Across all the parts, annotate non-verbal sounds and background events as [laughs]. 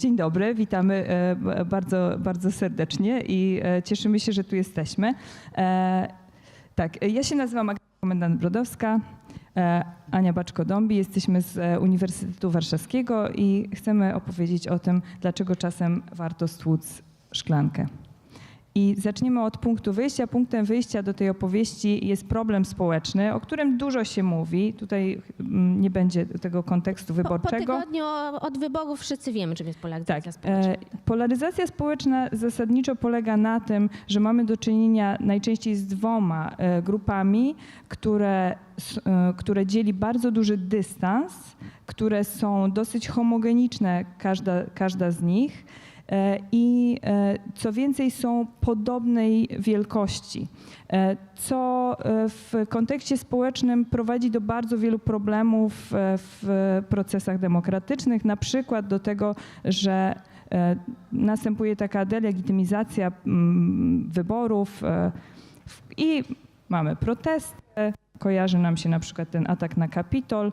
Dzień dobry, witamy e, bardzo, bardzo serdecznie i e, cieszymy się, że tu jesteśmy. E, Tak, ja się nazywam Magdalena Komendant-Brodowska, e, Ania Baczko-Dąbi. Jesteśmy z Uniwersytetu Warszawskiego i chcemy opowiedzieć o tym, dlaczego czasem warto stłuc szklankę. I zaczniemy od punktu wyjścia. Punktem wyjścia do tej opowieści jest problem społeczny, o którym dużo się mówi. Tutaj mm, nie będzie tego kontekstu Po, po wyborczego. tygodniu od wyborów wszyscy wiemy, czym jest Tak. polaryzacja społeczna. E, polaryzacja społeczna zasadniczo polega na tym, że mamy do czynienia najczęściej z dwoma e, grupami, które, e, które dzieli bardzo duży dystans, które są dosyć homogeniczne, każda, każda z nich. E, I e, co więcej, są podobnej wielkości, e, co w kontekście społecznym prowadzi do bardzo wielu problemów w procesach demokratycznych, na przykład do tego, że następuje taka delegitymizacja wyborów i mamy protesty. Kojarzy nam się na przykład ten atak na Kapitol.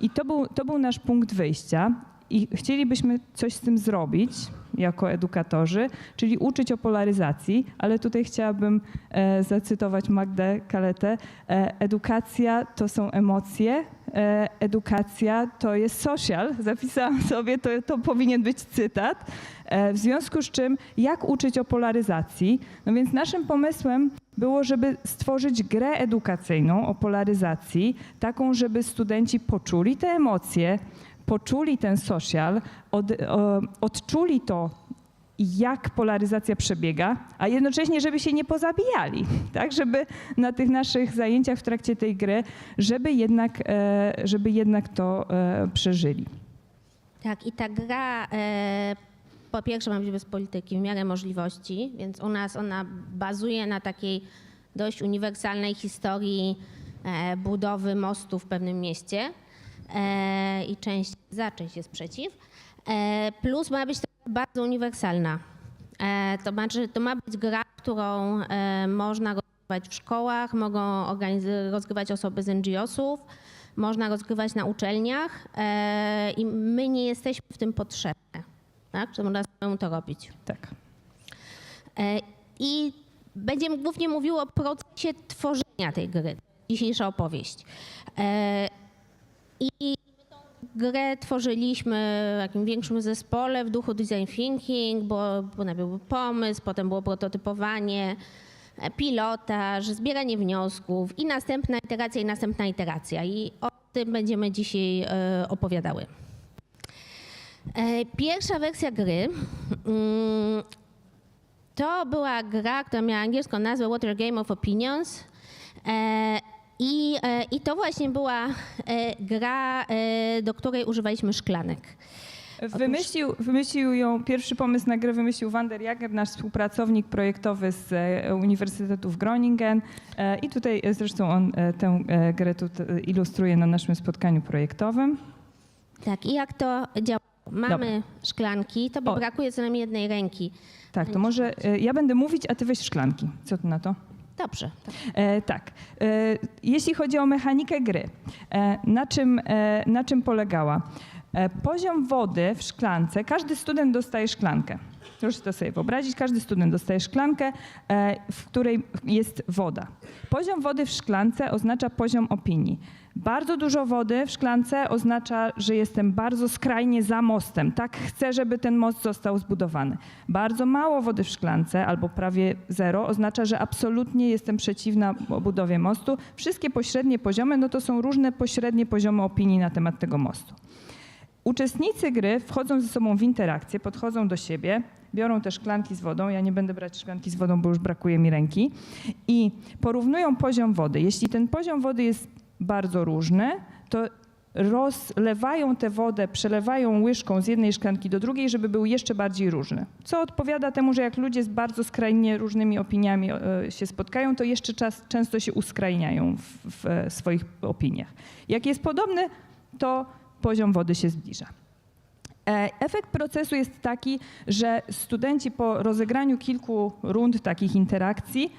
I to był, to był nasz punkt wyjścia. I chcielibyśmy coś z tym zrobić jako edukatorzy, czyli uczyć o polaryzacji, ale tutaj chciałabym e, zacytować Magdę Kaletę. E, edukacja to są emocje, e, edukacja to jest social. [laughs] Zapisałam sobie, to, to powinien być cytat. W związku z czym, jak uczyć o polaryzacji? No więc naszym pomysłem było, żeby stworzyć grę edukacyjną o polaryzacji, taką, żeby studenci poczuli te emocje, poczuli ten social, od, odczuli to, jak polaryzacja przebiega, a jednocześnie, żeby się nie pozabijali, tak? Żeby na tych naszych zajęciach w trakcie tej gry, żeby jednak, e, żeby jednak to e, przeżyli. Tak, i ta gra e, po pierwsze ma być bez polityki w miarę możliwości, więc u nas ona bazuje na takiej dość uniwersalnej historii budowy mostu w pewnym mieście i część za, część jest przeciw. E, plus ma być bardzo uniwersalna. E, to znaczy, to ma być gra, którą e, można rozgrywać w szkołach, mogą rozgrywać osoby z NGO-sów, można rozgrywać na uczelniach e, i my nie jesteśmy w tym potrzebne, tak? Że można samemu to robić. Tak. E, I będziemy głównie mówiły o procesie tworzenia tej gry, dzisiejsza opowieść. I grę tworzyliśmy w takim większym zespole w duchu design thinking, bo, bo najpierw był pomysł, potem było prototypowanie, e, pilotaż, zbieranie wniosków i następna iteracja i następna iteracja. I o tym będziemy dzisiaj e, opowiadały. E, Pierwsza wersja gry mm, to była gra, która miała angielską nazwę Water Game of Opinions. I, e, I to właśnie była e, gra, e, do której używaliśmy szklanek. Wymyślił, wymyślił ją, pierwszy pomysł na grę wymyślił Wander Jager, nasz współpracownik projektowy z Uniwersytetu w Groningen. I tutaj zresztą on tę grę tu ilustruje na naszym spotkaniu projektowym. Tak, i jak to działa? Mamy szklanki, to by O. brakuje co najmniej jednej ręki. Tak, to może ja będę mówić, a ty weź szklanki. Co ty na to? Dobrze. E, tak. E, jeśli chodzi o mechanikę gry, e, na, czym, e, na czym polegała? E, poziom wody w szklance, każdy student dostaje szklankę. Proszę to sobie wyobrazić, każdy student dostaje szklankę, e, w której jest woda. Poziom wody w szklance oznacza poziom opinii. Bardzo dużo wody w szklance oznacza, że jestem bardzo skrajnie za mostem. Tak chcę, żeby ten most został zbudowany. Bardzo mało wody w szklance, albo prawie zero, oznacza, że absolutnie jestem przeciwna budowie mostu. Wszystkie pośrednie poziomy, no to są różne pośrednie poziomy opinii na temat tego mostu. Uczestnicy gry wchodzą ze sobą w interakcję, podchodzą do siebie, biorą te szklanki z wodą. Ja nie będę brać szklanki z wodą, bo już brakuje mi ręki. I porównują poziom wody. Jeśli ten poziom wody jest bardzo różny, to rozlewają tę wodę, przelewają łyżką z jednej szklanki do drugiej, żeby był jeszcze bardziej różny. Co odpowiada temu, że jak ludzie z bardzo skrajnie różnymi opiniami e, się spotkają, to jeszcze czas, często się uskrajniają w, w e, swoich opiniach. Jak jest podobny, to poziom wody się zbliża. E, Efekt procesu jest taki, że studenci po rozegraniu kilku rund takich interakcji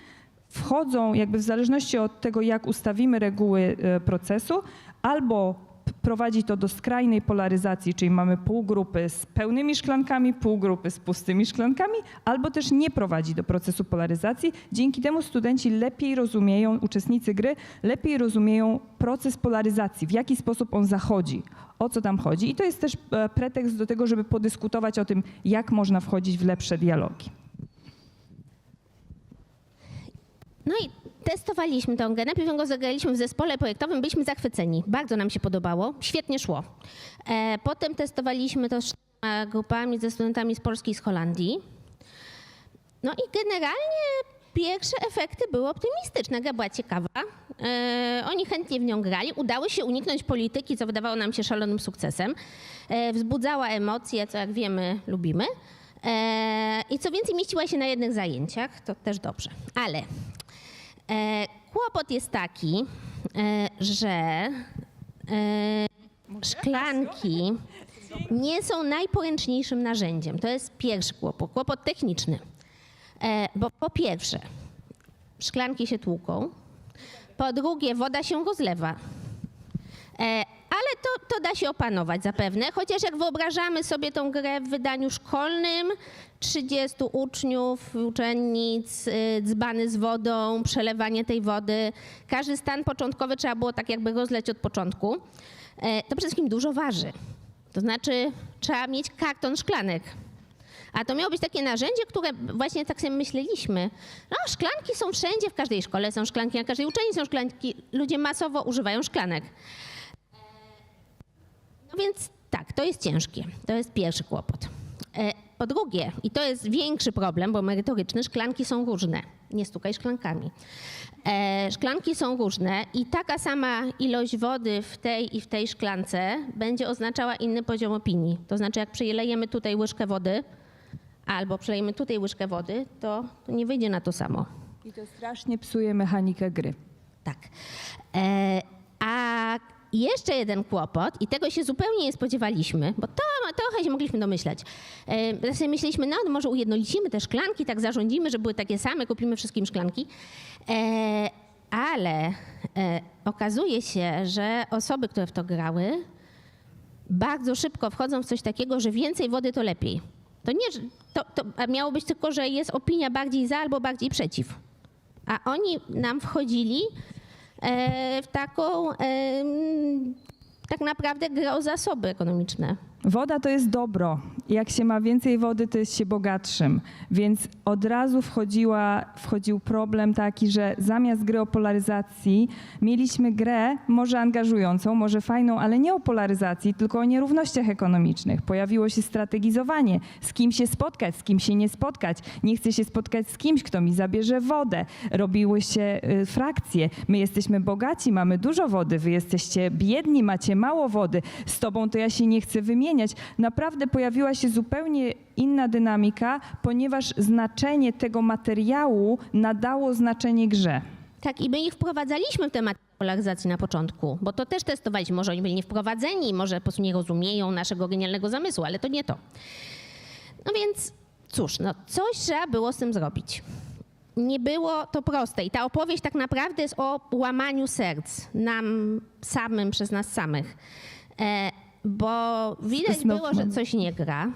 wchodzą jakby w zależności od tego, jak ustawimy reguły e, procesu, albo prowadzi to do skrajnej polaryzacji, czyli mamy pół grupy z pełnymi szklankami, pół grupy z pustymi szklankami, albo też nie prowadzi do procesu polaryzacji. Dzięki temu studenci lepiej rozumieją, uczestnicy gry lepiej rozumieją proces polaryzacji, w jaki sposób on zachodzi, o co tam chodzi. I to jest też e, pretekst do tego, żeby podyskutować o tym, jak można wchodzić w lepsze dialogi. No i testowaliśmy tą grę. Najpierw ją zagraliśmy w zespole projektowym, byliśmy zachwyceni. Bardzo nam się podobało, świetnie szło. E, potem testowaliśmy to z grupami ze studentami z Polski i z Holandii. No i generalnie pierwsze efekty były optymistyczne. Gra była ciekawa. E, oni chętnie w nią grali. Udało się uniknąć polityki, co wydawało nam się szalonym sukcesem. E, wzbudzała emocje, co jak wiemy, lubimy. E, I co więcej, mieściła się na jednych zajęciach, to też dobrze. Ale kłopot jest taki, e, że e, szklanki nie są najporęczniejszym narzędziem. To jest pierwszy kłopot, kłopot techniczny. E, bo po pierwsze, szklanki się tłuką, po drugie, woda się rozlewa. Ale to, to da się opanować zapewne, chociaż jak wyobrażamy sobie tą grę w wydaniu szkolnym, 30 uczniów, uczennic, y, dzbany z wodą, przelewanie tej wody, każdy stan początkowy trzeba było tak jakby rozleć od początku, e, to przede wszystkim dużo waży. To znaczy trzeba mieć karton szklanek. A to miało być takie narzędzie, które właśnie tak sobie myśleliśmy. No, szklanki są wszędzie, w każdej szkole są szklanki, na każdej uczelni są szklanki. Ludzie masowo używają szklanek. No więc tak, to jest ciężkie. To jest pierwszy kłopot. E, Po drugie, i to jest większy problem, bo merytoryczny, szklanki są różne. Nie stukaj szklankami. E, Szklanki są różne i taka sama ilość wody w tej i w tej szklance będzie oznaczała inny poziom opinii. To znaczy, jak przelejemy tutaj łyżkę wody, albo przelejemy tutaj łyżkę wody, to, to nie wyjdzie na to samo. I to strasznie psuje mechanikę gry. Tak. E, a jeszcze jeden kłopot, i tego się zupełnie nie spodziewaliśmy, bo to trochę się mogliśmy tak sobie myśleliśmy, no może ujednolicimy te szklanki, tak zarządzimy, że były takie same, kupimy wszystkim szklanki. E, ale e, okazuje się, że osoby, które w to grały, bardzo szybko wchodzą w coś takiego, że więcej wody to lepiej. To nie, to, to miało być tylko, że jest opinia bardziej za albo bardziej przeciw. A oni nam wchodzili w taką tak naprawdę grę o zasoby ekonomiczne. Woda to jest dobro. Jak się ma więcej wody, to jest się bogatszym. Więc od razu wchodziła, wchodził problem taki, że zamiast gry o polaryzacji mieliśmy grę może angażującą, może fajną, ale nie o polaryzacji, tylko o nierównościach ekonomicznych. Pojawiło się strategizowanie, z kim się spotkać, z kim się nie spotkać. Nie chcę się spotkać z kimś, kto mi zabierze wodę. Robiły się y, frakcje. My jesteśmy bogaci, mamy dużo wody, wy jesteście biedni, macie mało wody. Z tobą to ja się nie chcę wymieniać. Naprawdę pojawiła się zupełnie inna dynamika, ponieważ znaczenie tego materiału nadało znaczenie grze. Tak, i my ich wprowadzaliśmy w temat polaryzacji na początku, bo to też testowaliśmy. Może oni byli niewprowadzeni, może po prostu nie rozumieją naszego genialnego zamysłu, ale to nie to. No więc cóż, no coś trzeba było z tym zrobić. Nie było to proste i ta opowieść tak naprawdę jest o łamaniu serc nam samym przez nas samych. E, bo widać było, że coś nie gra.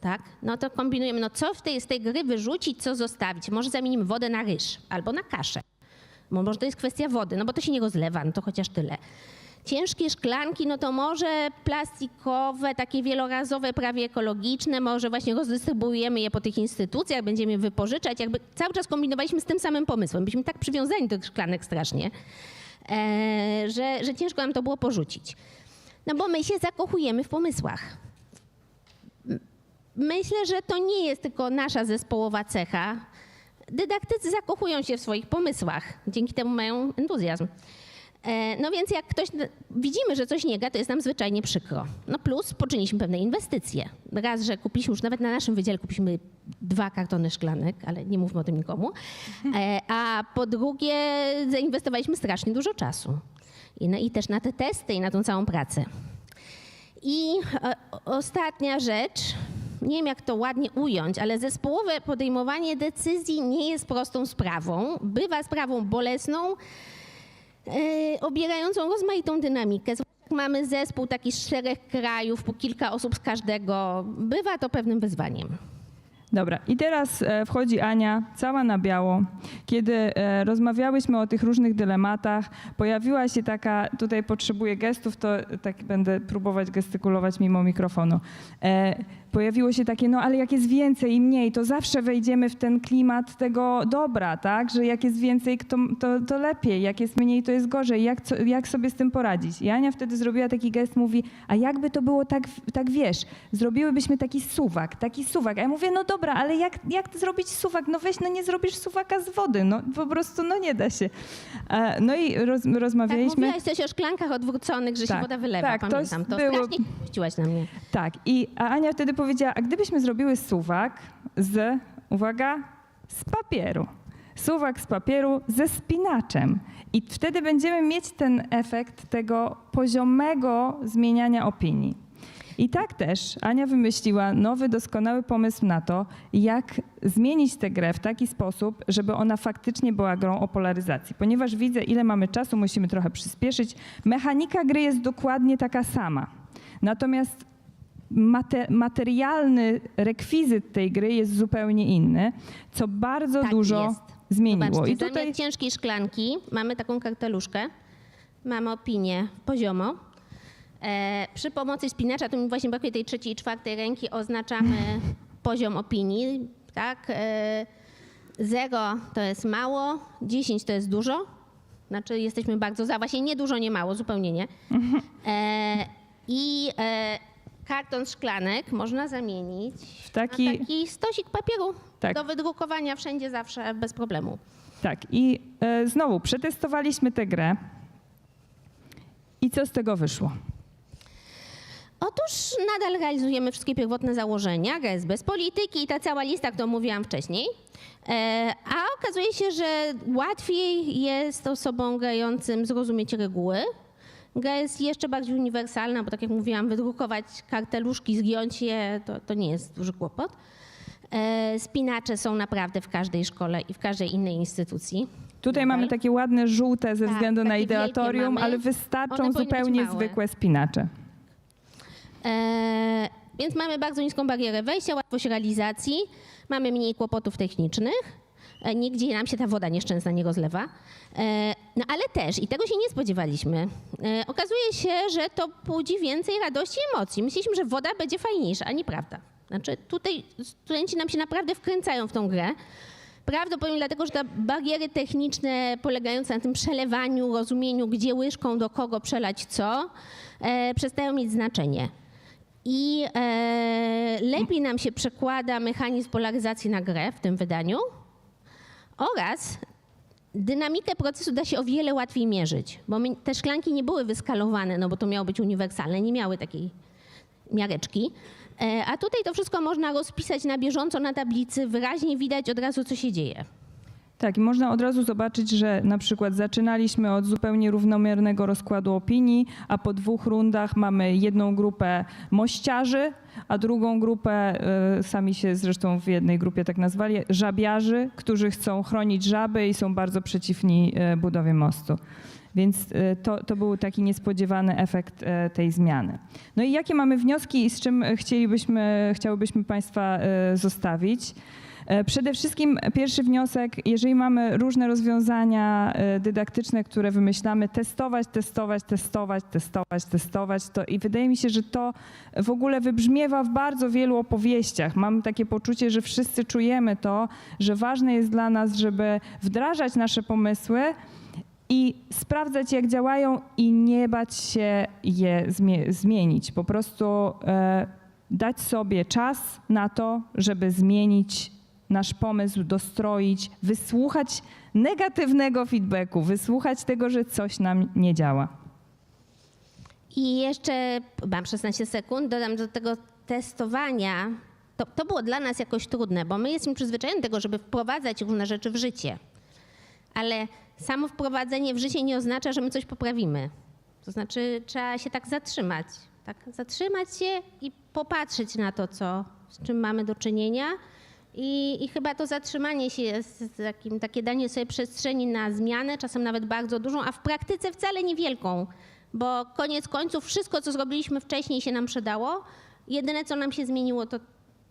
Tak? No to kombinujemy, no co w tej, z tej gry wyrzucić, co zostawić. Może zamienimy wodę na ryż albo na kaszę. Bo może to jest kwestia wody, no bo to się nie rozlewa, no to chociaż tyle. Ciężkie szklanki, no to może plastikowe, takie wielorazowe, prawie ekologiczne, może właśnie rozdystrybuujemy je po tych instytucjach, będziemy je wypożyczać. Jakby cały czas kombinowaliśmy z tym samym pomysłem. Byliśmy tak przywiązani do tych szklanek strasznie, e, że, że ciężko nam to było porzucić. No bo my się zakochujemy w pomysłach. Myślę, że to nie jest tylko nasza zespołowa cecha. Dydaktycy zakochują się w swoich pomysłach, dzięki temu mają entuzjazm. E, No więc jak ktoś, widzimy, że coś nie gra, to jest nam zwyczajnie przykro. No plus poczyniliśmy pewne inwestycje. Raz, że kupiliśmy już nawet na naszym wydziale kupiliśmy dwa kartony szklanek, ale nie mówmy o tym nikomu. E, A po drugie zainwestowaliśmy strasznie dużo czasu. I, no, I też na te testy i na tą całą pracę. I e, ostatnia rzecz, nie wiem jak to ładnie ująć, ale zespołowe podejmowanie decyzji nie jest prostą sprawą. Bywa sprawą bolesną, e, obierającą rozmaitą dynamikę. Mamy zespół taki z czterech krajów, po kilka osób z każdego, bywa to pewnym wyzwaniem. Dobra, i teraz e, wchodzi Ania, cała na biało. Kiedy e, rozmawiałyśmy o tych różnych dylematach, pojawiła się taka, tutaj potrzebuję gestów, to tak będę próbować gestykulować mimo mikrofonu. Pojawiło się takie, no ale jak jest więcej i mniej, to zawsze wejdziemy w ten klimat tego dobra, tak? Że jak jest więcej, to, to, to lepiej, jak jest mniej, to jest gorzej. Jak, co, jak sobie z tym poradzić? I Ania wtedy zrobiła taki gest, mówi, a jakby to było tak, tak wiesz, zrobiłybyśmy taki suwak, taki suwak. A ja mówię, no dobra, ale jak, jak zrobić suwak? No weź, no nie zrobisz suwaka z wody, no po prostu, no nie da się. E, No i roz, Tak, rozmawialiśmy. mówiłaś coś o szklankach odwróconych, że Tak, się woda wylewa, tak, to pamiętam to. było- Strasznie na mnie. Tak, i a Ania wtedy powiedziała, a gdybyśmy zrobiły suwak z, uwaga, z papieru. Suwak z papieru ze spinaczem. I wtedy będziemy mieć ten efekt tego poziomego zmieniania opinii. I tak też Ania wymyśliła nowy, doskonały pomysł na to, jak zmienić tę grę w taki sposób, żeby ona faktycznie była grą o polaryzacji. Ponieważ widzę, ile mamy czasu, musimy trochę przyspieszyć. Mechanika gry jest dokładnie taka sama. Natomiast mate, materialny rekwizyt tej gry jest zupełnie inny, co bardzo Tak dużo jest. zmieniło. Zobaczcie, I tutaj ciężkiej szklanki mamy taką karteluszkę, mamy opinię poziomo. E, przy pomocy spinacza, tu mi właśnie brakuje tej trzeciej i czwartej ręki, oznaczamy [laughs] poziom opinii. Tak? E, zero to jest mało, 10 to jest dużo. Znaczy jesteśmy bardzo za, właśnie nie dużo, nie mało, zupełnie nie. E, I e, karton szklanek można zamienić w taki, na taki stosik papieru Tak. do wydrukowania wszędzie zawsze bez problemu. tak. I e, znowu przetestowaliśmy tę grę. I co z tego wyszło? Otóż nadal realizujemy wszystkie pierwotne założenia, gest bez polityki i ta cała lista, którą mówiłam wcześniej. E, a okazuje się, że łatwiej jest osobom grającym zrozumieć reguły. Gra jest jeszcze bardziej uniwersalna, bo tak jak mówiłam, wydrukować karteluszki, zgiąć je, to, to nie jest duży kłopot. E, spinacze są naprawdę w każdej szkole i w każdej innej instytucji. Tutaj Nadal. mamy takie ładne żółte ze Tak, względu na takie ideatorium, ale wystarczą zupełnie zwykłe spinacze. E, więc mamy bardzo niską barierę wejścia, łatwość realizacji, mamy mniej kłopotów technicznych, e, nigdzie nam się ta woda nieszczęsna nie rozlewa. E, no ale też, i tego się nie spodziewaliśmy, e, okazuje się, że to budzi więcej radości i emocji. Myśleliśmy, że woda będzie fajniejsza, a nieprawda. Znaczy tutaj studenci nam się naprawdę wkręcają w tą grę. Prawdopodobnie dlatego, że te bariery techniczne polegające na tym przelewaniu, rozumieniu, gdzie łyżką do kogo przelać co, e, przestają mieć znaczenie. I e, lepiej nam się przekłada mechanizm polaryzacji na grę w tym wydaniu oraz dynamikę procesu da się o wiele łatwiej mierzyć, bo te szklanki nie były wyskalowane, no bo to miało być uniwersalne, nie miały takiej miareczki. E, A tutaj to wszystko można rozpisać na bieżąco na tablicy, wyraźnie widać od razu, co się dzieje. Tak, i można od razu zobaczyć, że na przykład zaczynaliśmy od zupełnie równomiernego rozkładu opinii, a po dwóch rundach mamy jedną grupę mościarzy, a drugą grupę, e, sami się zresztą w jednej grupie tak nazwali, żabiarzy, którzy chcą chronić żaby i są bardzo przeciwni e, budowie mostu. Więc e, to, to był taki niespodziewany efekt tej zmiany. No i jakie mamy wnioski i z czym chcielibyśmy, Państwa zostawić? E, Przede wszystkim pierwszy wniosek, jeżeli mamy różne rozwiązania e, dydaktyczne, które wymyślamy, testować, testować, testować, testować, testować, to i wydaje mi się, że to w ogóle wybrzmiewa w bardzo wielu opowieściach. Mam takie poczucie, że wszyscy czujemy to, że ważne jest dla nas, żeby wdrażać nasze pomysły i sprawdzać, jak działają i nie bać się je zmie- zmienić. Po prostu e, dać sobie czas na to, żeby zmienić nasz pomysł, dostroić, wysłuchać negatywnego feedbacku, wysłuchać tego, że coś nam nie działa. I jeszcze mam 16 sekund, dodam do tego testowania. To, to było dla nas jakoś trudne, bo my jesteśmy przyzwyczajeni do tego, żeby wprowadzać różne rzeczy w życie. Ale samo wprowadzenie w życie nie oznacza, że my coś poprawimy. To znaczy trzeba się tak zatrzymać. Tak? Zatrzymać się i popatrzeć na to, co, z czym mamy do czynienia. I, I chyba to zatrzymanie się jest takim, takie danie sobie przestrzeni na zmianę, czasem nawet bardzo dużą, a w praktyce wcale niewielką bo koniec końców wszystko, co zrobiliśmy wcześniej się nam przydało. Jedyne, co nam się zmieniło, to,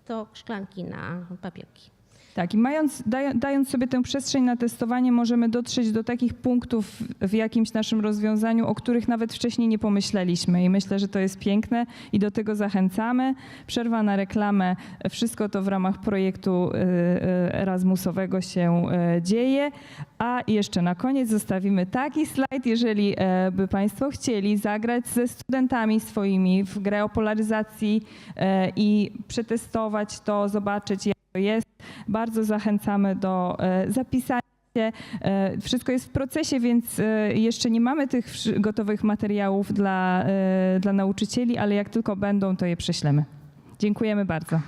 to szklanki na papierki. Tak, i mając, dając sobie tę przestrzeń na testowanie, możemy dotrzeć do takich punktów w jakimś naszym rozwiązaniu, o których nawet wcześniej nie pomyśleliśmy. I myślę, że to jest piękne i do tego zachęcamy. Przerwa na reklamę. Wszystko to w ramach projektu y, y, Erasmusowego się y, dzieje. A jeszcze na koniec zostawimy taki slajd, jeżeli e, by Państwo chcieli zagrać ze studentami swoimi w grę o polaryzacji e, i przetestować to, zobaczyć jak to jest. Bardzo zachęcamy do e, zapisania. E, Wszystko jest w procesie, więc e, jeszcze nie mamy tych gotowych materiałów dla, dla nauczycieli, ale jak tylko będą, to je prześlemy. Dziękujemy bardzo.